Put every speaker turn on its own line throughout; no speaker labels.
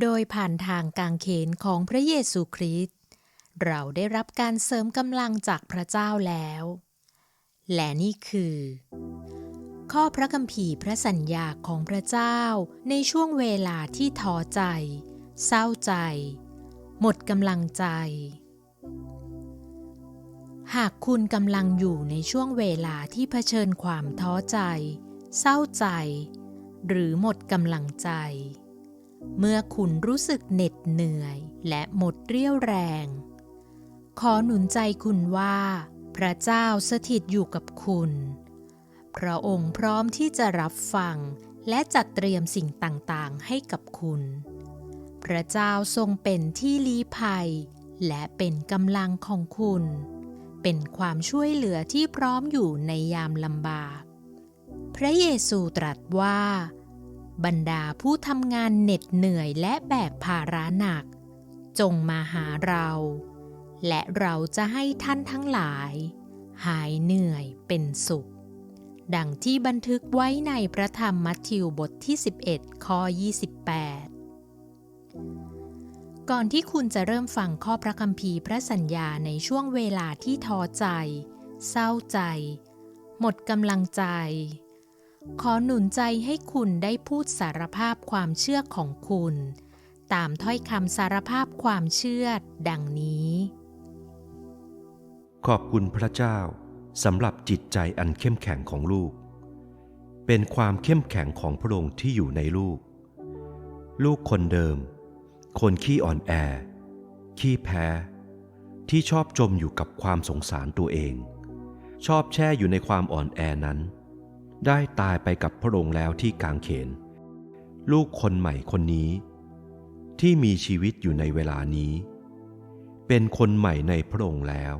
โดยผ่านทางกางเขนของพระเยซูคริสต์เราได้รับการเสริมกำลังจากพระเจ้าแล้ว และนี่คือ ข้อพระคัมภีร์พระสัญญาของพระเจ้าในช่วงเวลาที่ท้อใจ เศร้าใจ หมดกำลังใจ หากคุณกำลังอยู่ในช่วงเวลาที่เผชิญความท้อใจ เศร้าใจ หรือหมดกำลังใจ เมื่อคุณรู้สึกเหน็ดเหนื่อยและหมดเรี่ยวแรง ขอหนุนใจคุณว่า พระเจ้าสถิตอยู่กับคุณ พระองค์พร้อมที่จะรับฟังและจัดเตรียมสิ่งต่างๆ ให้กับคุณ พระเจ้าทรงเป็นที่ลี้ภัย และเป็นกำลังของคุณ เป็นความช่วยเหลือที่พร้อมอยู่ในยามลำบาก พระเยซูตรัสว่า บรรดาผู้ทำงานเหน็ดเหนื่อยและแบกภาระหนัก จงมาหาเรา และเราจะให้ท่านทั้งหลาย หายเหนื่อยเป็นสุข ดังที่บันทึกไว้ในพระธรรมมัทธิวบทที่ 11 ข้อ 28 ก่อนที่คุณจะเริ่มฟังข้อพระคัมภีร์พระสัญญาในช่วงเวลาที่ท้อใจ เศร้าใจ หมดกำลังใจ ขอหนุนใจให้คุณได้พูดสารภาพความเชื่อของคุณ ตามถ้อยคำสารภาพความเชื่อดังนี้
ขอบคุณพระเจ้าสำหรับจิตใจอันเข้มแข็งของลูก เป็นความเข้มแข็งของพระองค์ที่อยู่ในลูก ลูกคนเดิม คนขี้อ่อนแอ ขี้แพ้ ที่ชอบจมอยู่กับความสงสารตัวเอง ชอบแช่อยู่ในความอ่อนแอนั้น ได้ตายไปกับพระองค์แล้วที่กางเขน ลูกคนใหม่คนนี้ ที่มีชีวิตอยู่ในเวลานี้ เป็นคนใหม่ในพระองค์แล้ว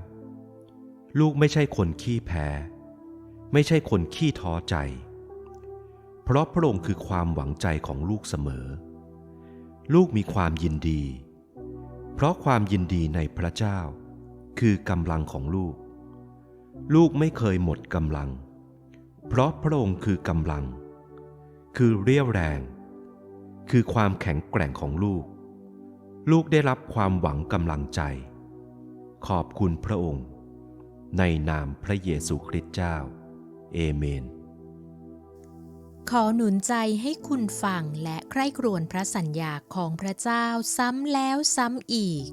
ลูกไม่ใช่คนขี้แพ้ ไม่ใช่คนขี้ท้อใจ เพราะพระองค์คือความหวังใจของลูกเสมอ ลูกมีความยินดี เพราะความยินดีในพระเจ้า คือกำลังของลูก ลูกไม่เคยหมดกำลัง เพราะพระองค์คือกำลัง คือเรี่ยวแรง คือความแข็งแกร่งของลูก ลูกได้รับความหวังกำลังใจ ขอบคุณพระองค์ ในนามพระเยซูคริสต์เจ้า เอเมน
ขอหนุนใจให้คุณฟังและใคร่ครวญพระสัญญาของพระเจ้าซ้ำแล้วซ้ำอีก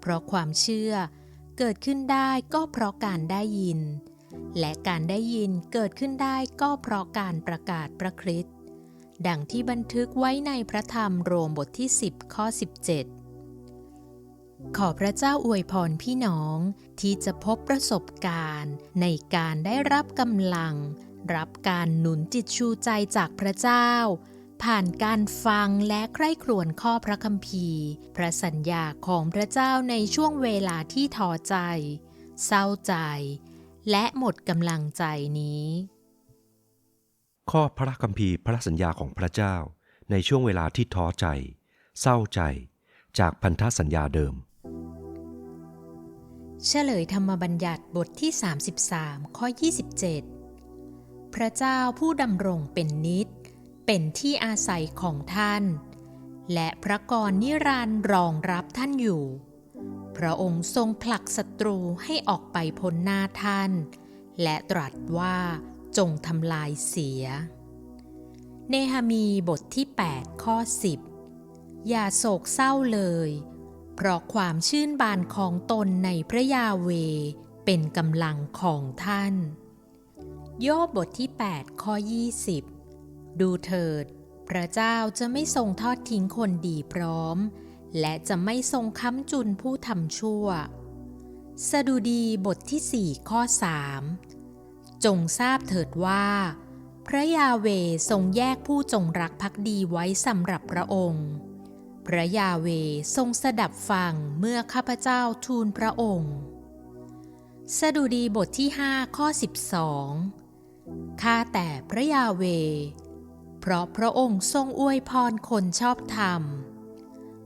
เพราะความเชื่อเกิดขึ้นได้ก็เพราะการได้ยิน และการได้ยินเกิดขึ้นได้ก็เพราะการประกาศพระคริสต์ดังที่บันทึกไว้ในพระธรรมโรมบทที่ 10 ข้อ 17 ขอพระเจ้าอวยพรพี่น้องที่จะพบประสบการณ์ ในการได้รับกำลัง รับการหนุนจิตชูใจจากพระเจ้า ผ่านการฟังและใคร่ครวญข้อพระคัมภีร์ พระสัญญาของพระเจ้าในช่วงเวลาที่ท้อใจ เศร้าใจ และหมดกำลังใจนี้
ข้อพระคัมภีร์พระสัญญาของพระเจ้า ในช่วงเวลาที่ท้อใจ เศร้าใจ จากพันธสัญญาเดิม
เฉลยธรรมบัญญัติบทที่ 33 ข้อ 27 พระเจ้าผู้ดำรงเป็นนิจเป็นที่อาศัยของท่าน และพระกรนิรันดร์รองรับท่านอยู่ พระองค์ทรงผลักศัตรูให้ออกไปพ้นหน้าท่าน และตรัสว่าจงทำลายเสีย เนหามีบทที่ 8 ข้อ 10 อย่าโศกเศร้าเลย เพราะความชื่นบานของตนในพระยาเวเป็นกำลังของท่าน โยบบทที่ 8 ข้อ 20 ดูเถิด พระเจ้าจะไม่ทรงทอดทิ้งคนดีพร้อม และจะไม่ทรงค้ำจุนผู้ทำชั่ว สดุดีบทที่4ข้อ3จงทราบเถิดว่า พระยาเวทรงแยกผู้จงรักภักดีไว้สำหรับพระองค์ พระยาเวทรงสดับฟังเมื่อข้าพเจ้าทูลพระองค์ สดุดีบทที่5ข้อ 12 ข้าแต่พระยาเว เพราะพระองค์ทรงอวยพรคนชอบธรรม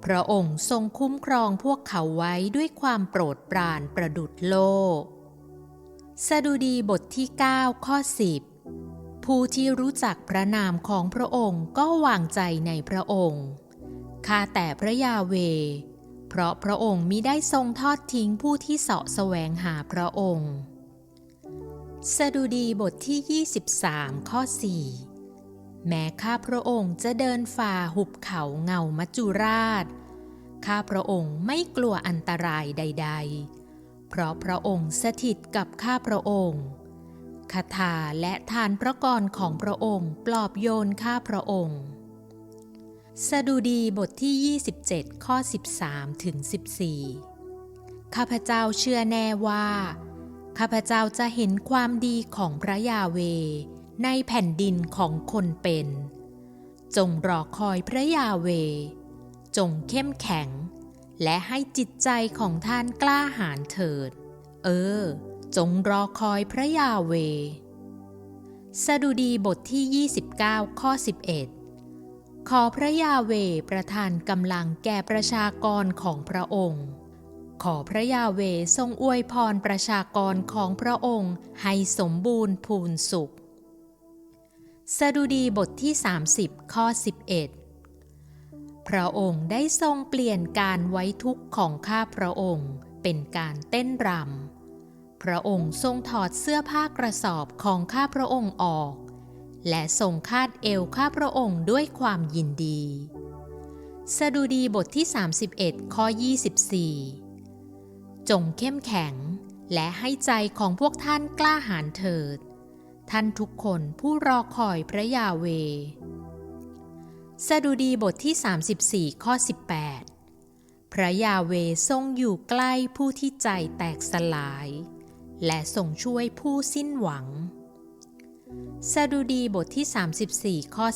พระองค์ทรงคุ้มครองพวกเขาไว้ด้วยความโปรดปรานประดุดโลก สดุดีบทที่ 9 ข้อ 10 ผู้ที่รู้จักพระนามของพระองค์ก็วางใจในพระองค์ข้าแต่พระยาเว เพราะพระองค์มิได้ทรงทอดทิ้งผู้ที่เสาะแสวงหาพระองค์ สดุดีบทที่ 23 ข้อ 4 แม้ข้าพระองค์จะเดินฝ่าหุบเขาเงามัจจุราช ข้าพระองค์ไม่กลัวอันตรายใด ๆ เพราะพระองค์สถิตกับข้าพระองค์คาถาและทานพระกรของพระองค์ปลอบโยนข้าพระองค์ สดุดีบทที่ 27 ข้อ 13 ถึง 14 ข้าพเจ้าเชื่อแน่ว่า ข้าพเจ้าจะเห็นความดีของพระยาเว ในแผ่นดินของคนเป็น จงรอคอยพระยาเว จงเข้มแข็ง และให้จิตใจของท่านกล้าหาญเถิด เออ จงรอคอยพระยาเว สดุดีบทที่ 29 ข้อ 11 ขอพระยาเวประทานกำลังแก่ประชากรของพระองค์ขอพระยาเวทรงอวยพรประชากรของพระองค์ให้สมบูรณ์พูนสุข สดุดีบทที่ 30 ข้อ 11 พระองค์ได้ทรงเปลี่ยนการไว้ทุกข์ของข้าพระองค์เป็นการเต้นรำ พระองค์ทรงถอดเสื้อผ้ากระสอบของข้าพระองค์ออก และทรงคาดเอวข้าพระองค์ด้วยความยินดี สดุดีบทที่ 31 ข้อ 24 จงเข้มแข็งและให้ใจของพวกท่านกล้าหาญเถิด ท่านทุกคนผู้รอคอยพระยาเว สดุดีบทที่ 34 ข้อ 18 พระยาเวทรงอยู่ใกล้ผู้ที่ใจแตกสลาย และทรงช่วยผู้สิ้นหวัง สดุดีบทที่ 34 ข้อ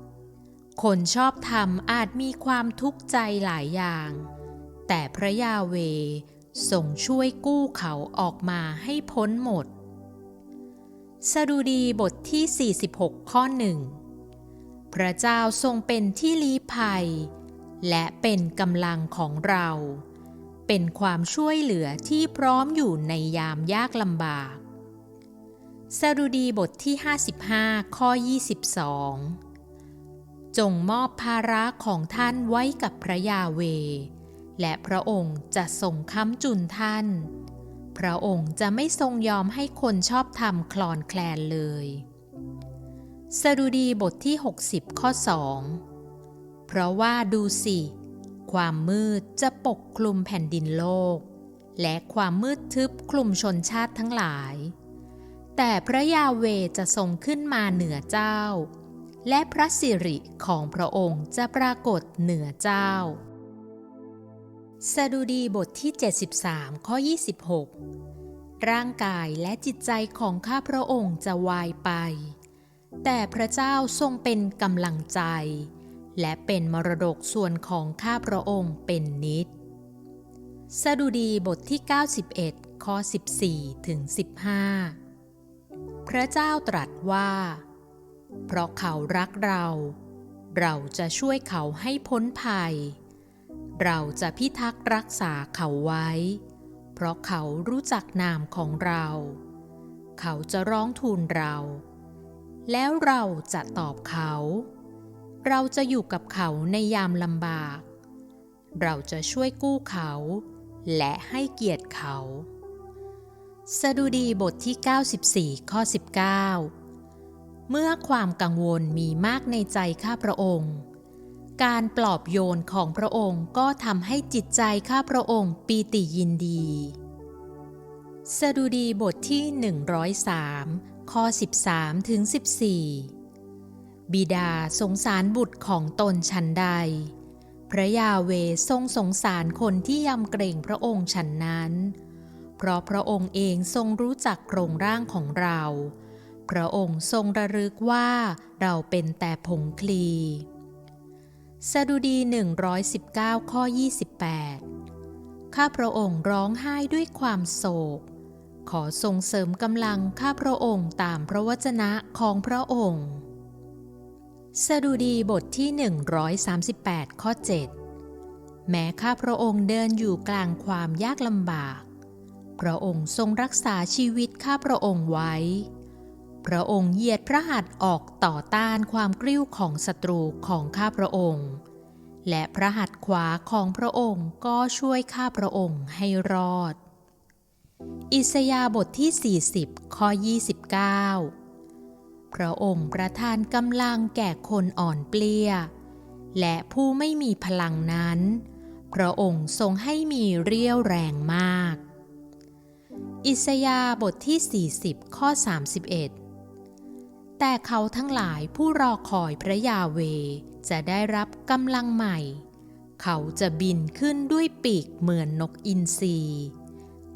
19 คนชอบธรรมอาจมีความทุกข์ใจหลายอย่าง แต่พระยาเวทรงช่วยกู้เขาออกมาให้พ้นหมด สดุดีบทที่ 46 ข้อหนึ่งพระเจ้าทรงเป็นที่ลี้ภัย และเป็นกำลังของเรา เป็นความช่วยเหลือที่พร้อมอยู่ในยามยากลำบาก สดุดีบทที่ 55 ข้อ 22 จงมอบภาระของท่านไว้กับพระยาเว และพระองค์จะทรงค้ำจุนท่าน พระองค์จะไม่ทรงยอมให้คนชอบธรรมคลอนแคลนเลย สดุดีบทที่ 60 ข้อ 2 เพราะว่าดูสิ ความมืดจะปกคลุมแผ่นดินโลก และความมืดทึบคลุมชนชาติทั้งหลาย แต่พระยาเวจะทรงขึ้นมาเหนือเจ้า และพระสิริของพระองค์จะปรากฏเหนือเจ้า สดุดีบทที่ 73 ข้อ 26 ร่างกายและจิตใจของข้าพระองค์จะวายไป แต่พระเจ้าทรงเป็นกำลังใจ และเป็นมรดกส่วนของข้าพระองค์เป็นนิด สดุดีบทที่ 91 ข้อ 14 ถึง 15 พระเจ้าตรัสว่า เพราะเขารักเรา เราจะช่วยเขาให้พ้นภัย เราจะพิทักษ์รักษาเขาไว้ เพราะเขารู้จักนามของเรา เขาจะร้องทูลเรา แล้วเราจะตอบเขา เราจะอยู่กับเขาในยามลำบาก เราจะช่วยกู้เขา และให้เกียรติเขา สดุดีบทที่ 94 ข้อ 19 เมื่อความกังวลมีมากในใจข้าพระองค์ การปลอบโยนของพระองค์ก็ทำให้จิตใจข้าพระองค์ปีติยินดี สดุดีบทที่ 103 ข้อ 13 ถึง 14 บิดาสงสารบุตรของตนฉันใด พระยาเวทรงสงสารคนที่ยำเกรงพระองค์ฉันนั้น เพราะพระองค์เองทรงรู้จักโครงร่างของเรา พระองค์ทรงระลึกว่าเราเป็นแต่ผงคลี สดุดี 119 ข้อ 28 ข้าพระองค์ร้องไห้ด้วยความโศก ขอทรงเสริมกำลังข้าพระองค์ตามพระวจนะของพระองค์ สดุดีบทที่ 138 ข้อ 7 แม้ข้าพระองค์เดินอยู่กลางความยากลำบาก พระองค์ทรงรักษาชีวิตข้าพระองค์ไว้ พระองค์เหยียดพระหัตถ์ออกต่อต้านความกริ้วของศัตรูของข้าพระองค์ และพระหัตถ์ขวาของพระองค์ก็ช่วยข้าพระองค์ให้รอด อิสยาห์บทที่ 40 ข้อ 29 พระองค์ประทานกำลังแก่คนอ่อนเปลี้ย และผู้ไม่มีพลังนั้น พระองค์ทรงให้มีเรี่ยวแรงมากอิสยาห์บทที่ 40 ข้อ 31 แต่เขาทั้งหลายผู้รอคอยพระยาเวจะได้รับกำลังใหม่ เขาจะบินขึ้นด้วยปีกเหมือนนกอินทรี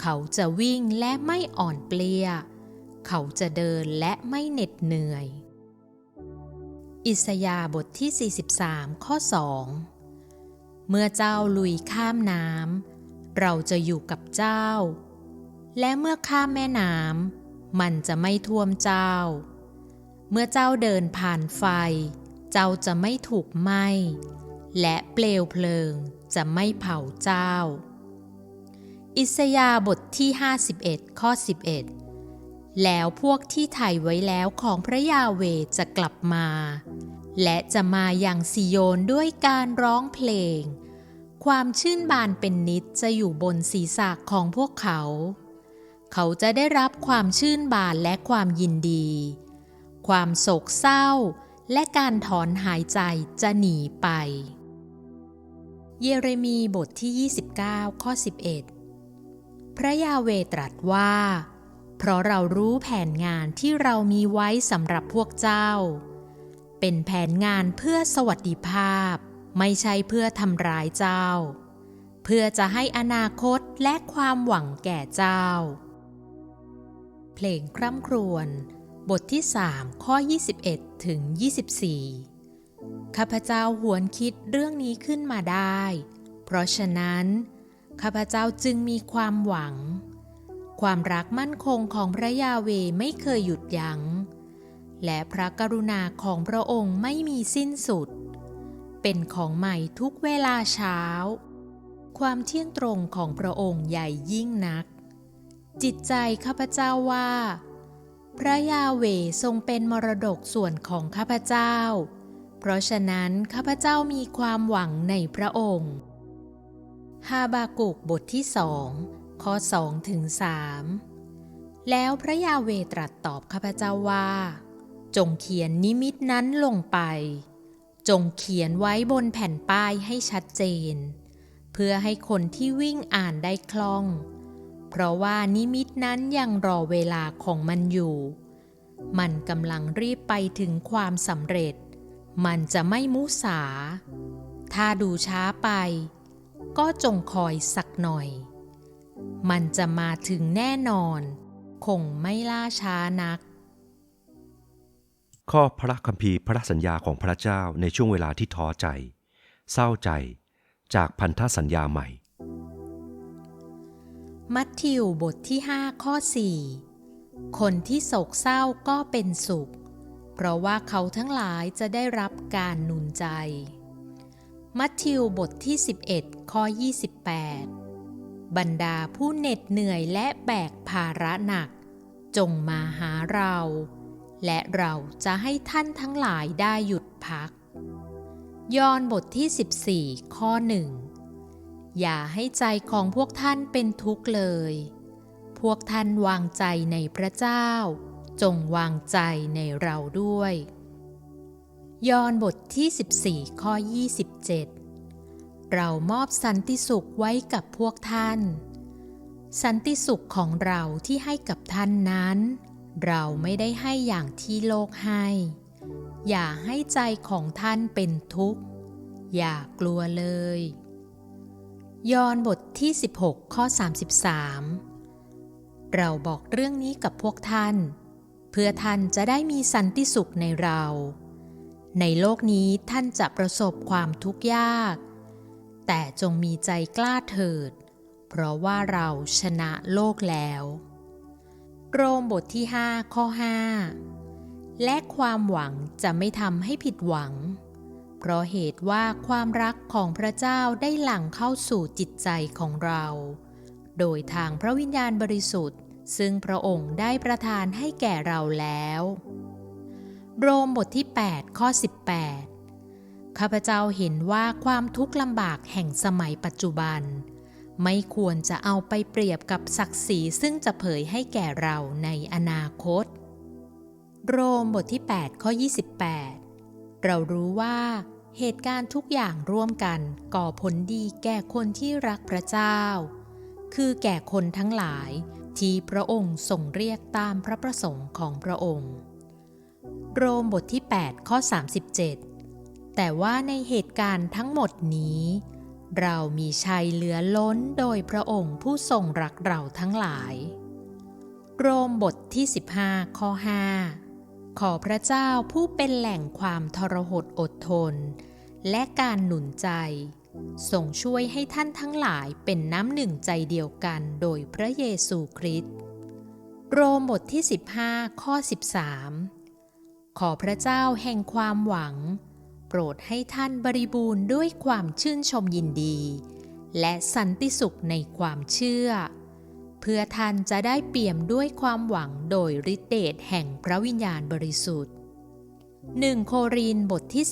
เขาจะวิ่งและไม่อ่อนเปลี้ย เขาจะเดินและไม่เหน็ดเหนื่อย อิสยาบทที่ 43 ข้อ 2 เมื่อเจ้าลุยข้ามน้ำเราจะอยู่กับเจ้า และเมื่อข้ามแม่น้ำมันจะไม่ท่วมเจ้า เมื่อเจ้าเดินผ่านไฟ เจ้าจะไม่ถูกไหม้ และเปลวเพลิงจะไม่เผาเจ้า อิสยาบทที่ 51 ข้อ 11 แล้วพวกที่ไถ่ไว้แล้วของพระยาเวจะกลับมา และจะมาอย่างซิโยนด้วยการร้องเพลง ความชื่นบานเป็นนิดจะอยู่บนศีรษะของพวกเขา เขาจะได้รับความชื่นบานและความยินดี ความโศกเศร้า และการถอนหายใจจะหนีไป เยเรมีบทที่ 29 ข้อ 11 พระยาเวตรัสว่า เพราะเรารู้แผนงานที่เรามีไว้สำหรับพวกเจ้า เป็นแผนงานเพื่อสวัสดิภาพ ไม่ใช่เพื่อทำร้ายเจ้า เพื่อจะให้อนาคตและความหวังแก่เจ้า เพลงคร่ำครวญ บทที่ 3 ข้อ 21 ถึง 24 ข้าพเจ้าหวนคิดเรื่องนี้ขึ้นมาได้ เพราะฉะนั้น ข้าพเจ้าจึงมีความหวัง ความรักมั่นคงของพระยาเวไม่เคยหยุดยัง้ง และพระกรุณาของพระองค์ไม่มีสิ้นสุด เป็นของใหม่ทุกเวลาเช้า ความเที่ยงตรงของพระองค์ใหญ่ยิ่งนัก จิตใจข้าพเจ้าว่า พระยาเวทรงเป็นมรดกส่วนของข้าพเจ้า เพราะฉะนั้นข้าพเจ้ามีความหวังในพระองค์ฮาบากุกบทที่สองข้อสองถึงสามแล้วพระยาเวตรัสตอบข้าพเจ้าว่า จงเขียนนิมิตนั้นลงไป จงเขียนไว้บนแผ่นป้ายให้ชัดเจน เพื่อให้คนที่วิ่งอ่านได้คล่อง เพราะว่านิมิตนั้นยังรอเวลาของมันอยู่ มันกำลังรีบไปถึงความสำเร็จ มันจะไม่มุสา ถ้าดูช้าไป ก็จงคอยสักหน่อย มันจะมาถึงแน่นอน คงไม่ล่าช้านัก
ข้อพระคัมภีร์พระสัญญาของพระเจ้าในช่วงเวลาที่ท้อใจ เศร้าใจ จากพันธสัญญาใหม่
มัทธิวบทที่ 5 ข้อ 4 คนที่โศกเศร้าก็เป็นสุข เพราะว่าเขาทั้งหลายจะได้รับการหนุนใจ มัทธิวบทที่ 11 ข้อ 28 บรรดาผู้เหน็ดเหนื่อยและแบกภาระหนัก จงมาหาเรา และเราจะให้ท่านทั้งหลายได้หยุดพัก ยอห์นบทที่ 14 ข้อหนึ่ง อย่าให้ใจของพวกท่านเป็นทุกข์เลย พวกท่านวางใจในพระเจ้า จงวางใจในเราด้วย ยอห์นบทที่ 14 ข้อ 27 เรามอบสันติสุขไว้กับพวกท่าน สันติสุขของเราที่ให้กับท่านนั้น เราไม่ได้ให้อย่างที่โลกให้ อย่าให้ใจของท่านเป็นทุกข์ อย่ากลัวเลย ยอห์นบทที่ 16 ข้อ 33 เราบอกเรื่องนี้กับพวกท่าน เพื่อท่านจะได้มีสันติสุขในเรา ในโลกนี้ท่านจะประสบความทุกข์ยาก แต่จงมีใจกล้าเถิด เพราะว่าเราชนะโลกแล้ว โรมบทที่ 5 ข้อ 5 และความหวังจะไม่ทำให้ผิดหวัง เพราะเหตุว่าความรักของพระเจ้าได้หลั่งเข้าสู่จิตใจของเรา โดยทางพระวิญญาณบริสุทธิ์ ซึ่งพระองค์ได้ประทานให้แก่เราแล้ว โรมบทที่ 8 ข้อ 18 ข้าพเจ้าเห็นว่าความทุกข์ลำบากแห่งสมัยปัจจุบัน ไม่ควรจะเอาไปเปรียบกับศักดิ์ศรีซึ่งจะเผยให้แก่เราในอนาคต โรมบทที่ 8 ข้อ 28 เรารู้ว่าเหตุการณ์ทุกอย่างร่วมกันก่อผลดีแก่คนที่รักพระเจ้า คือแก่คนทั้งหลายที่พระองค์ทรงเรียกตามพระประสงค์ของพระองค์ โรมบทที่ 8 ข้อ 37 แต่ว่าในเหตุการณ์ทั้งหมดนี้ เรามีชัยเหลือล้นโดยพระองค์ผู้ทรงรักเราทั้งหลาย โรมบทที่ 15 ข้อ 5 ขอพระเจ้าผู้เป็นแหล่งความทรหดอดทน และการหนุนใจทรงช่วยให้ท่านทั้งหลายเป็นน้ำหนึ่งใจเดียวกันโดยพระเยซูคริสต์โรมบทที่ 15 ข้อ 13 ขอพระเจ้าแห่งความหวัง โปรดให้ท่านบริบูรณ์ด้วยความชื่นชมยินดี และสันติสุขในความเชื่อ พื่อท่านจะได้เปี่ยมด้วยความหวังโดยฤทธิเดชแห่งพระวิญญาณบริสุทธิ์ 1 โครินบทที่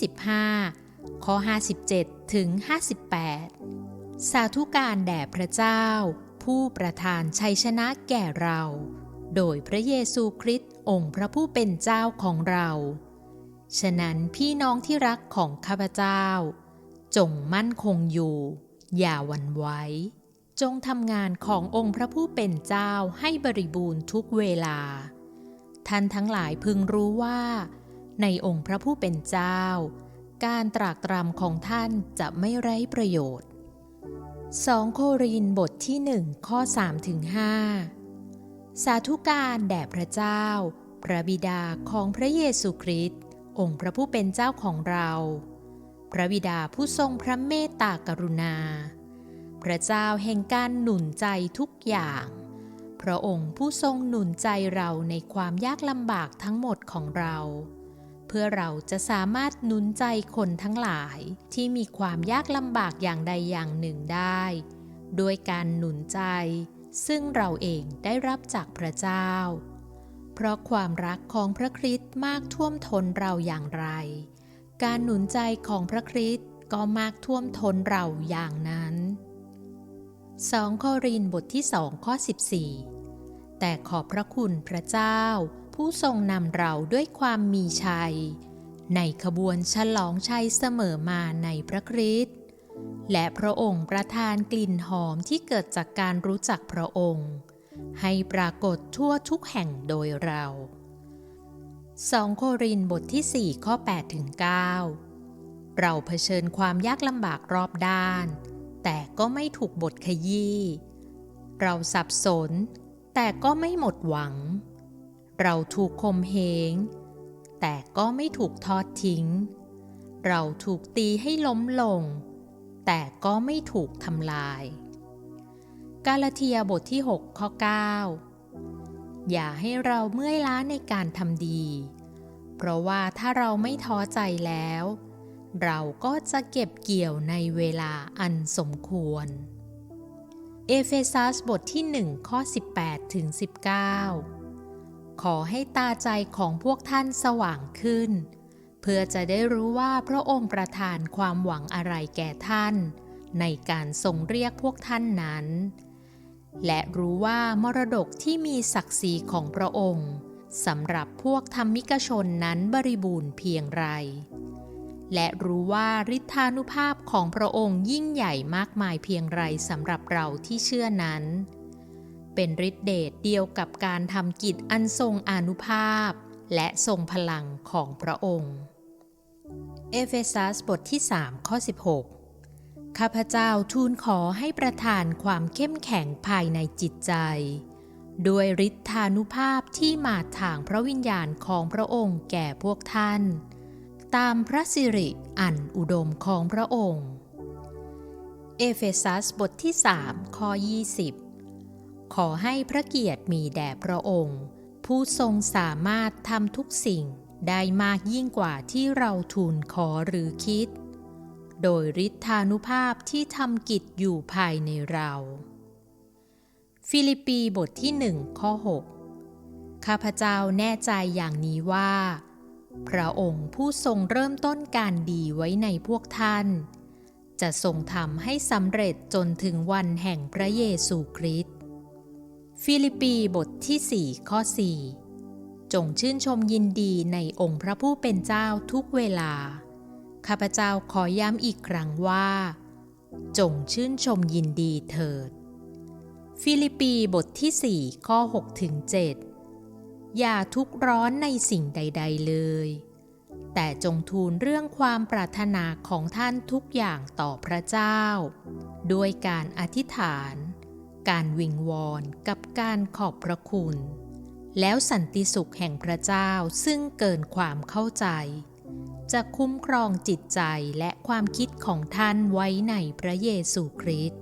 15ข้อ57 ถึง 58 สาธุการแด่พระเจ้า ผู้ประทานชัยชนะแก่เรา โดยพระเยซูคริสต์องค์พระผู้เป็นเจ้าของเรา ฉะนั้นพี่น้องที่รักของข้าพเจ้า จงมั่นคงอยู่ อย่าหวั่นไหว จงทำงานขององค์พระผู้เป็นเจ้าให้บริบูรณ์ทุกเวลา ท่านทั้งหลายพึงรู้ว่า ในองค์พระผู้เป็นเจ้า การตรากตรำของท่านจะไม่ไร้ประโยชน์ 2 โครินบทที่1ข้อ3ถึง5สาธุการแด่พระเจ้า พระบิดาของพระเยซูคริสต์องค์พระผู้เป็นเจ้าของเรา พระบิดาผู้ทรงพระเมตตากรุณา พระเจ้าแห่งการหนุนใจทุกอย่าง พระองค์ผู้ทรงหนุนใจเราในความยากลำบากทั้งหมดของเรา เพื่อเราจะสามารถหนุนใจคนทั้งหลายที่มีความยากลำบากอย่างใดอย่างหนึ่งได้ด้วยการหนุนใจ ซึ่งเราเองได้รับจากพระเจ้า เพราะความรักของพระคริสต์มากท่วมท้นเราอย่างไร การหนุนใจของพระคริสต์ก็มากท่วมท้นเราอย่างนั้น 2โครินบทที่2ข้อ 14 แต่ขอบพระคุณพระเจ้า ผู้ทรงนำเราด้วยความมีชัย ในขบวนฉลองชัยเสมอมาในพระคริสต์และพระองค์ประทานกลิ่นหอมที่เกิดจากการรู้จักพระองค์ ให้ปรากฏทั่วทุกแห่งโดยเรา 2 โครินบทที่ 4 ข้อ8ถึง9เราเผชิญความยากลำบากรอบด้าน แต่ก็ไม่ถูกบทขยี้ เราสับสน แต่ก็ไม่หมดหวัง เราถูกคมเหง แต่ก็ไม่ถูกทอดทิ้ง เราถูกตีให้ล้มลง แต่ก็ไม่ถูกทำลาย กาลาเทียบทที่ 6 ข้อ 9 อย่าให้เราเมื่อยล้าในการทำดี เพราะว่าถ้าเราไม่ท้อใจแล้วเเราก็จะเก็บเกี่ยวในเวลาอันสมควร เอเฟซัสบทที่ 1 ข้อ 18 ถึง 19 ขอให้ตาใจของพวกท่านสว่างขึ้น เพื่อจะได้รู้ว่าพระองค์ประทานความหวังอะไรแก่ท่าน ในการทรงเรียกพวกท่านนั้น และรู้ว่ามรดกที่มีศักดิ์ศรีของพระองค์สำหรับพวกธรรมิกชนนั้นบริบูรณ์เพียงไร และรู้ว่าฤทธานุภาพของพระองค์ยิ่งใหญ่มากมายเพียงไรสำหรับเราที่เชื่อนั้น เป็นฤทธิเดชเดียวกับการทำกิจอันทรงอนุภาพ และทรงพลังของพระองค์ เอเฟซัสบทที่ 3 ข้อ 16 ข้าพเจ้าทูลขอให้ประทานความเข้มแข็งภายในจิตใจ ด้วยฤทธานุภาพที่มาทางพระวิญญาณของพระองค์แก่พวกท่าน ตามพระสิริอันอุดมของพระองค์ เอเฟซัสบทที่3ข้อ 20 ขอให้พระเกียรติมีแด่พระองค์ ผู้ทรงสามารถทำทุกสิ่งได้มากยิ่งกว่าที่เราทูลขอหรือคิด โดยฤทธานุภาพที่ทำกิจอยู่ภายในเรา ฟิลิปปีบทที่1ข้อ 6 ข้าพเจ้าแน่ใจอย่างนี้ว่า พระองค์ผู้ทรงเริ่มต้นการดีไว้ในพวกท่าน จะทรงทำให้สำเร็จจนถึงวันแห่งพระเยซูคริสต์ฟิลิปปีบทที่4ข้อ4 จงชื่นชมยินดีในองค์พระผู้เป็นเจ้าทุกเวลา ข้าพเจ้าขอย้ำอีกครั้งว่า จงชื่นชมยินดีเถิด ฟิลิปปีบทที่4ข้อ6ถึง7 อย่าทุกข์ร้อนในสิ่งใด ๆ เลย แต่จงทูลเรื่องความปรารถนาของท่านทุกอย่างต่อพระเจ้า ด้วยการอธิษฐาน การวิงวอนกับการขอบพระคุณ แล้วสันติสุขแห่งพระเจ้าซึ่งเกินความเข้าใจ จะคุ้มครองจิตใจและความคิดของท่านไว้ในพระเยซูคริสต์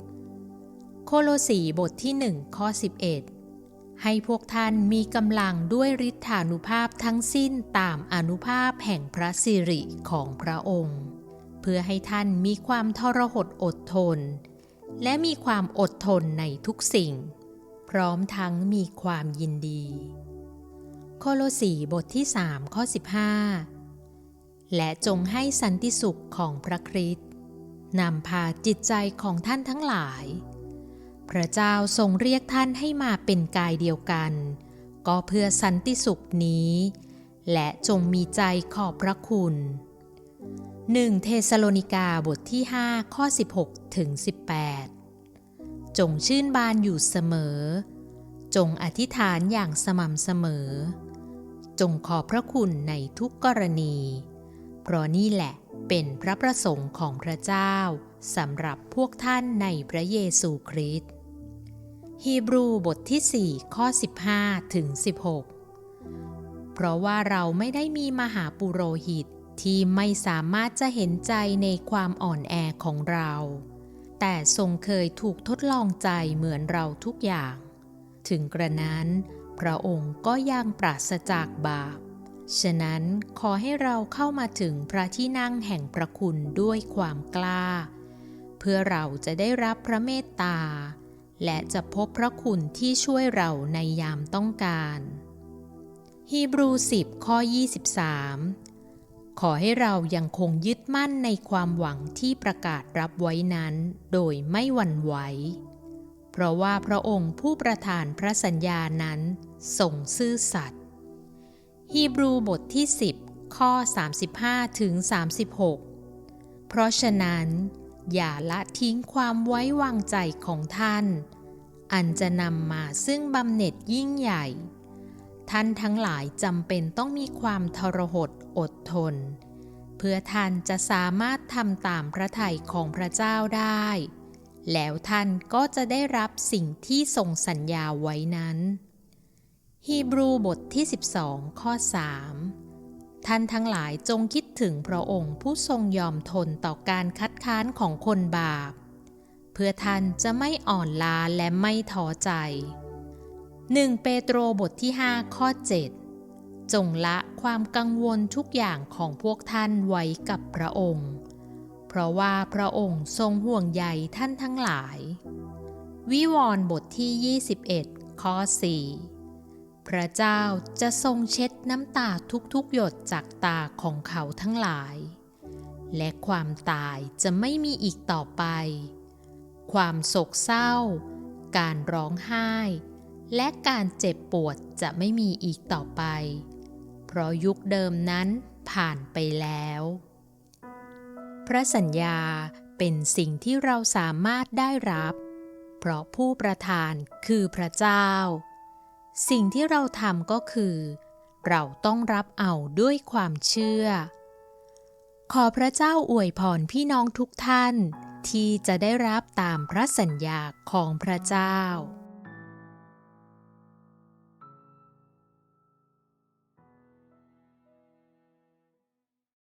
โคโลสีบทที่หนึ่งข้อ11 ให้พวกท่านมีกำลังด้วยฤทธานุภาพทั้งสิ้นตามอนุภาพแห่งพระสิริของพระองค์ เพื่อให้ท่านมีความทรหดอดทน และมีความอดทนในทุกสิ่ง พร้อมทั้งมีความยินดีโคโลสีบทที่3ข้อ15 และจงให้สันติสุขของพระคริสต์นำพาจิตใจของท่านทั้งหลาย พระเจ้าทรงเรียกท่านให้มาเป็นกายเดียวกัน ก็เพื่อสันติสุขนี้ และจงมีใจขอบพระคุณ 1 เทสโลนิกาบทที่ 5 ข้อ 16 ถึง 18 จงชื่นบานอยู่เสมอ จงอธิษฐานอย่างสม่ำเสมอ จงขอบพระคุณในทุกกรณี เพราะนี่แหละเป็นพระประสงค์ของพระเจ้าสำหรับพวกท่านในพระเยซูคริสต์ ฮีบรูบทที่ 4 ข้อ 15 ถึง 16 เพราะว่าเราไม่ได้มีมหาปุโรหิตที่ไม่สามารถจะเห็นใจในความอ่อนแอของเรา แต่ทรงเคยถูกทดลองใจเหมือนเราทุกอย่าง ถึงกระนั้น พระองค์ก็ยังปราศจากบาป ฉะนั้นขอให้เราเข้ามาถึงพระที่นั่งแห่งพระคุณด้วยความกล้า เพื่อเราจะได้รับพระเมตตา และจะพบพระคุณที่ช่วยเราในยามต้องการ ฮีบรู 10 ข้อ 23 ขอให้เรายังคงยึดมั่นในความหวังที่ประกาศรับไว้นั้นโดยไม่หวั่นไหว เพราะว่าพระองค์ผู้ประทานพระสัญญานั้นทรงซื่อสัตย์ ฮีบรูบทที่ 10 ข้อ 35ถึง36 เพราะฉะนั้น อย่าละทิ้งความไว้วางใจของท่าน อันจะนำมาซึ่งบำเหน็จยิ่งใหญ่ ท่านทั้งหลายจำเป็นต้องมีความทรหดอดทน เพื่อท่านจะสามารถทำตามพระทัยของพระเจ้าได้ แล้วท่านก็จะได้รับสิ่งที่ทรงสัญญาไว้นั้น ฮีบรูบทที่ 12 ข้อ 3 ท่านทั้งหลายจงคิด ถึงพระองค์ผู้ทรงยอมทนต่อการคัดค้านของคนบาป เพื่อท่านจะไม่อ่อนล้าและไม่ท้อใจ 1 เปโตรบทที่ 5 ข้อ 7 จงละความกังวลทุกอย่างของพวกท่านไว้กับพระองค์ เพราะว่าพระองค์ทรงห่วงใยท่านทั้งหลาย วิวรณ์บทที่ 21 ข้อ 4 พระเจ้าจะทรงเช็ดน้ำตาทุกๆหยดจากตาของเขาทั้งหลาย และความตายจะไม่มีอีกต่อไป ความโศกเศร้า การร้องไห้ และการเจ็บปวดจะไม่มีอีกต่อไป เพราะยุคเดิมนั้นผ่านไปแล้ว พระสัญญาเป็นสิ่งที่เราสามารถได้รับ เพราะผู้ประทานคือพระเจ้า สิ่งที่เราทำก็คือ เราต้องรับเอาด้วยความเชื่อ ขอพระเจ้าอวยพรพี่น้องทุกท่าน ที่จะได้รับตามพระสัญญาของพระเจ้า